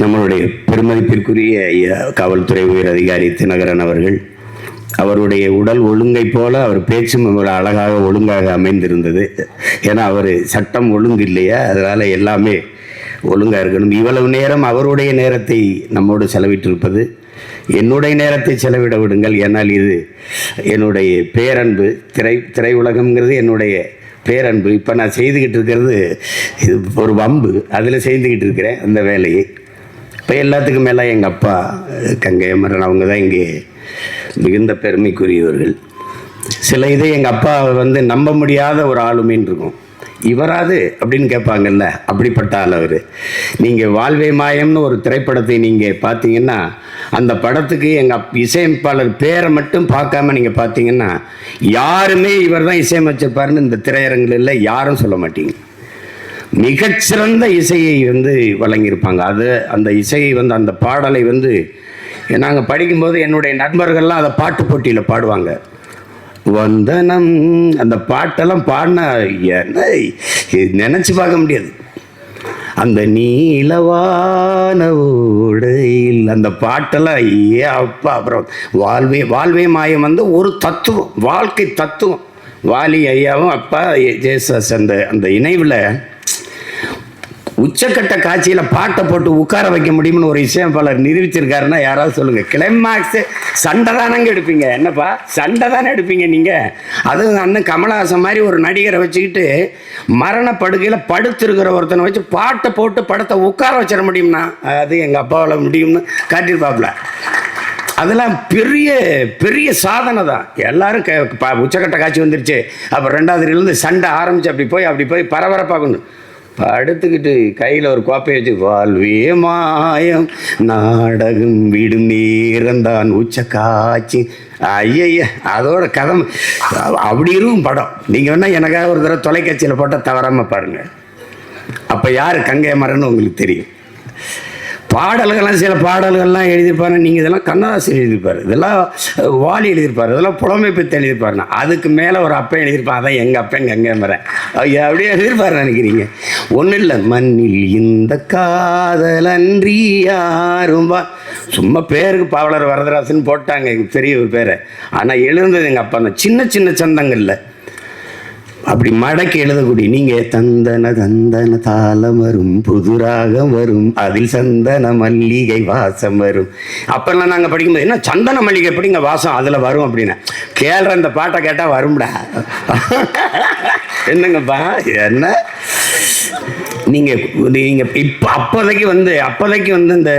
நம்மளுடைய பெருமதிப்பிற்குரிய காவல்துறை உயர் அதிகாரி தினகரன் அவர்கள் அவருடைய உடல் ஒழுங்கை போல அவர் பேச்சும் அவ்வளவு அழகாக ஒழுங்காக அமைந்திருந்தது. ஏன்னா அவர் சட்டம் ஒழுங்கு இல்லையா? அதனால் எல்லாமே ஒழுங்காக இருக்கணும். இவ்வளவு நேரம் அவருடைய நேரத்தை நம்மோடு செலவிட்டிருப்பது என்னுடைய நேரத்தை செலவிட விடுங்கள். ஏன்னால் இது என்னுடைய பேரன்பு திரை திரையுலகம்ங்கிறது என்னுடைய பேரன்பு. இப்போ நான் செய்துக்கிட்டு இருக்கிறது இது ஒரு வம்பு. அதில் செய்துக்கிட்டு இருக்கிறேன் அந்த வேலையை. இப்போ எல்லாத்துக்கும் மேலே எங்கள் அப்பா கங்கை அமரன் அவங்க தான் இங்கே மிகுந்த பெருமைக்குரியவர்கள். சில இதை எங்கள் அப்பா வந்து நம்ப முடியாத ஒரு ஆளுமைன்னு இருக்கும். இவராது அப்படின்னு கேட்பாங்கல்ல அப்படிப்பட்ட ஆள் அவர். நீங்கள் வாழ்வே மாயம்னு ஒரு திரைப்படத்தை நீங்கள் பார்த்தீங்கன்னா அந்த படத்துக்கு எங்கள் அப் இசையமைப்பாளர் பேரை மட்டும் பார்க்காம நீங்கள் பார்த்தீங்கன்னா யாருமே இவர் தான் இசையமைச்சிருப்பாருன்னு இந்த திரையரங்கில் யாரும் சொல்ல மாட்டீங்க. மிகச்சிறந்த இசையை வந்து வழங்கியிருப்பாங்க. அது அந்த இசையை வந்து அந்த பாடலை வந்து நாங்கள் படிக்கும்போது என்னுடைய நண்பர்கள்லாம் அதை பாட்டு போட்டியில் பாடுவாங்க. வந்தனம் அந்த பாட்டெல்லாம் பாடினா என்ன நினச்சி பார்க்க முடியாது. அந்த நீலவானுடையில் அந்த பாட்டெல்லாம் ஏ அப்பா! அப்புறம் வாழ்வே வாழ்வே மாயம் வந்து ஒரு தத்துவம் வாழ்க்கை தத்துவம். வாலி ஐயாவும் அப்பா ஜேசஸ் அந்த அந்த இணைவில் உச்சக்கட்ட காட்சியில் பாட்டை போட்டு உட்கார வைக்க முடியும்னு ஒரு இசையமைப்பாளர் நிரூபிச்சிருக்காருன்னா யாராவது சொல்லுங்கள் கிளைமாக்ஸ் சண்டை தானங்க எடுப்பீங்க. என்னப்பா? சண்டை தானே எடுப்பீங்க நீங்கள் அதுவும் அண்ணன் கமலஹாசன் மாதிரி ஒரு நடிகரை வச்சுக்கிட்டு மரணப்படுகையில் படுத்திருக்கிற ஒருத்தனை வச்சு பாட்டை போட்டு படத்தை உட்கார வச்சிட முடியும்னா அது எங்கள் அப்பாவால் முடியும்னு காட்டியிருப்பாப்புல அதெல்லாம் பெரிய பெரிய சாதனை தான். எல்லாரும் உச்சக்கட்ட காட்சி வந்துருச்சு. அப்போ ரெண்டாவதுலேருந்து சண்டை ஆரம்பிச்சு அப்படி போய் அப்படி போய் பரபரப்பாகணும் படுத்துக்கிட்டு கையில் ஒரு கோப்பையை வச்சு வாழ்வே மாயம் நாடகம் விடும் நேரம்தான் உச்ச காய்ச்சி ஐய அதோட கதை அப்படி இருக்கும் படம். நீங்கள் வேணால் எனக்காக ஒரு தடவை தொலைக்காட்சியில் போட்டால் தவறாமல் பாருங்கள் அப்போ யார் கங்கை மரன்னு உங்களுக்கு தெரியும். பாடல்கள்லாம் சில பாடல்கள்லாம் எழுதியிருப்பாரு. நீங்கள் இதெல்லாம் கண்ணதாசன் எழுதியிருப்பார். இதெல்லாம் வாலி எழுதியிருப்பார். இதெல்லாம் புலமை பற்றி எழுதியிருப்பாருண்ணா. அதுக்கு மேலே ஒரு அப்பன் எழுதியிருப்பான். அதான் எங்கள் அப்பன் கங்கை மரன் அப்படியே எழுதியிருப்பார் நினைக்கிறீங்க. ஒன்றும் இல்லை. மண்ணில் இந்த காதலன்றி யாரும் சும்மா பேருக்கு பாவலர் வரதராசன் போட்டாங்க. எங்கள் பெரிய பேரை. ஆனால் எழுந்தது எங்கள் அப்பா தான். சின்ன சின்ன சந்தங்கள்ல. அப்படி மடக்கி எழுதக்கூடிய நீங்க தந்தன தந்தன தாளம் வரும் புது ராகம் வரும் அதில் சந்தன மல்லிகை வாசம் வரும். அப்பெல்லாம் நாங்கள் படிக்கும்போது என்ன சந்தன மல்லிகை எப்படிங்க வாசம் அதில் வரும் அப்படின்னு. கேள்ற அந்த பாட்டை கேட்டால் வரும்டா. என்னங்கப்பா என்ன? நீங்கள் நீங்கள் இப்போ அப்போதைக்கு வந்து அப்போதைக்கு வந்து இந்த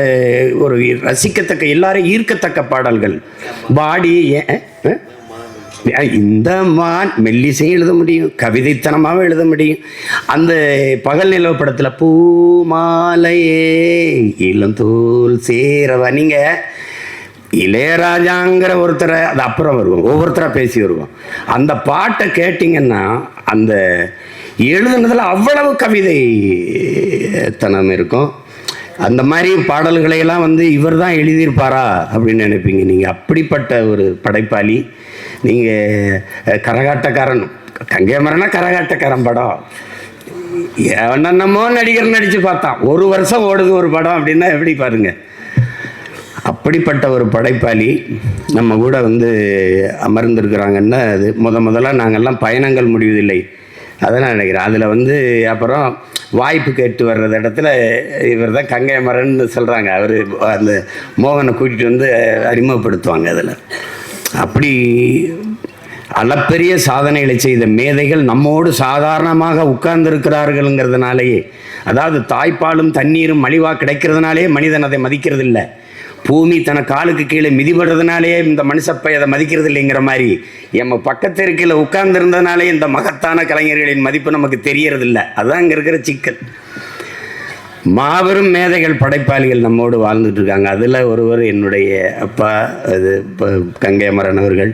ஒரு ரசிக்கத்தக்க எல்லாரும் ஈர்க்கத்தக்க பாடல்கள். பாடி ஏன் இந்த மான் மெல்லிசையும் எழுத முடியும் கவிதைத்தனமாகவும் எழுத முடியும். அந்த பகல் நிலவு படத்தில் பூமாலையே இளந்தோல் சேரவா. நீங்கள் இளையராஜாங்கிற ஒருத்தரை அது அப்புறம் வருவோம் ஒவ்வொருத்தராக பேசி வருவோம். அந்த பாட்டை கேட்டிங்கன்னா அந்த எழுதுனதில் அவ்வளவு கவிதை தனம் இருக்கும். அந்த மாதிரி பாடல்களையெல்லாம் வந்து இவர் தான் எழுதியிருப்பாரா அப்படின்னு நினைப்பீங்க. நீங்கள் அப்படிப்பட்ட ஒரு படைப்பாளி. நீங்கள் கரகாட்டக்காரன். கங்கேமரனா கரகாட்டக்காரன் படம். என்னென்னமோ நடிகர் நடித்து பார்த்தான். ஒரு வருஷம் ஓடுது ஒரு படம் அப்படின்னா எப்படி பாருங்கள் அப்படிப்பட்ட ஒரு படைப்பாளி நம்ம கூட வந்து அமர்ந்திருக்கிறாங்கன்னா அது. முத முதல்ல நாங்கள்லாம் பயணங்கள் முடிவதில்லை. அதை நான் நினைக்கிறேன். அதில் வந்து அப்புறம் வாய்ப்பு கேட்டு வர்றது இடத்துல இவர் தான் கங்கை மரன்னு சொல்கிறாங்க அவர் அந்த மோகனை கூட்டிகிட்டு வந்து அறிமுகப்படுத்துவாங்க அதில். அப்படி அளப்பெரிய சாதனைகளை செய்த மேதைகள் நம்மோடு சாதாரணமாக உட்கார்ந்திருக்கிறார்கள்ங்கிறதுனாலேயே அதாவது தாய்ப்பாலும் தண்ணீரும் மலிவாக கிடைக்கிறதுனாலே மனிதன் அதை மதிக்கிறதில்லை. பூமி தன காலுக்கு கீழே மிதிபடுறதுனாலே இந்த மனுஷப்பை அதை மதிக்கிறது இல்லைங்கிற மாதிரி. நம்ம பக்கத்து இருக்கையில் உட்கார்ந்துருந்ததுனாலே இந்த மகத்தான கலைஞர்களின் மதிப்பு நமக்கு தெரியறது இல்லை அதுதான் இங்கே இருக்கிற சிக்கல். மாபெரும் மேதைகள் படைப்பாளிகள் நம்மோடு வாழ்ந்துட்டு இருக்காங்க. அதில் ஒருவர் என்னுடைய அப்பா அது இப்போ கங்கை அமரன் அவர்கள்.